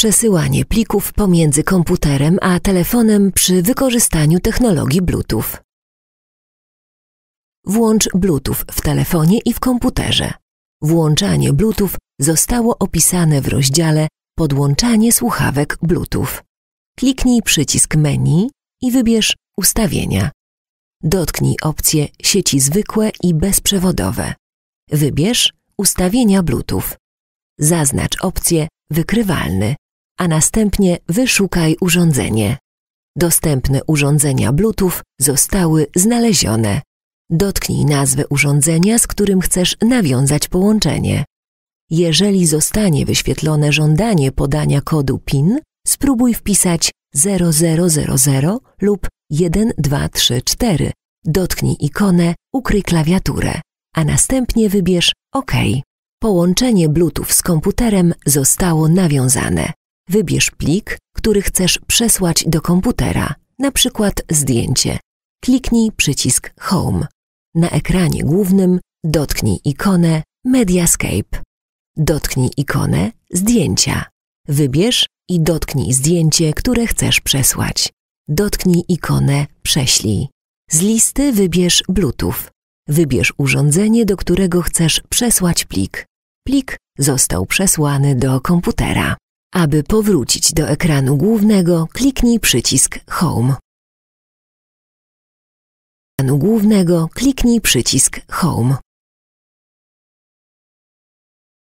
Przesyłanie plików pomiędzy komputerem a telefonem przy wykorzystaniu technologii Bluetooth. Włącz Bluetooth w telefonie i w komputerze. Włączanie Bluetooth zostało opisane w rozdziale Podłączanie słuchawek Bluetooth. Kliknij przycisk menu i wybierz Ustawienia. Dotknij opcje sieci zwykłe i bezprzewodowe. Wybierz Ustawienia Bluetooth. Zaznacz opcję Wykrywalny, a następnie wyszukaj urządzenie. Dostępne urządzenia Bluetooth zostały znalezione. Dotknij nazwę urządzenia, z którym chcesz nawiązać połączenie. Jeżeli zostanie wyświetlone żądanie podania kodu PIN, spróbuj wpisać 0000 lub 1234. Dotknij ikonę Ukryj klawiaturę, a następnie wybierz OK. Połączenie Bluetooth z komputerem zostało nawiązane. Wybierz plik, który chcesz przesłać do komputera, na przykład zdjęcie. Kliknij przycisk Home. Na ekranie głównym dotknij ikonę Mediascape. Dotknij ikonę Zdjęcia. Wybierz i dotknij zdjęcie, które chcesz przesłać. Dotknij ikonę Prześlij. Z listy wybierz Bluetooth. Wybierz urządzenie, do którego chcesz przesłać plik. Plik został przesłany do komputera. Aby powrócić do ekranu głównego, kliknij przycisk Home. ekranu głównego kliknij przycisk Home.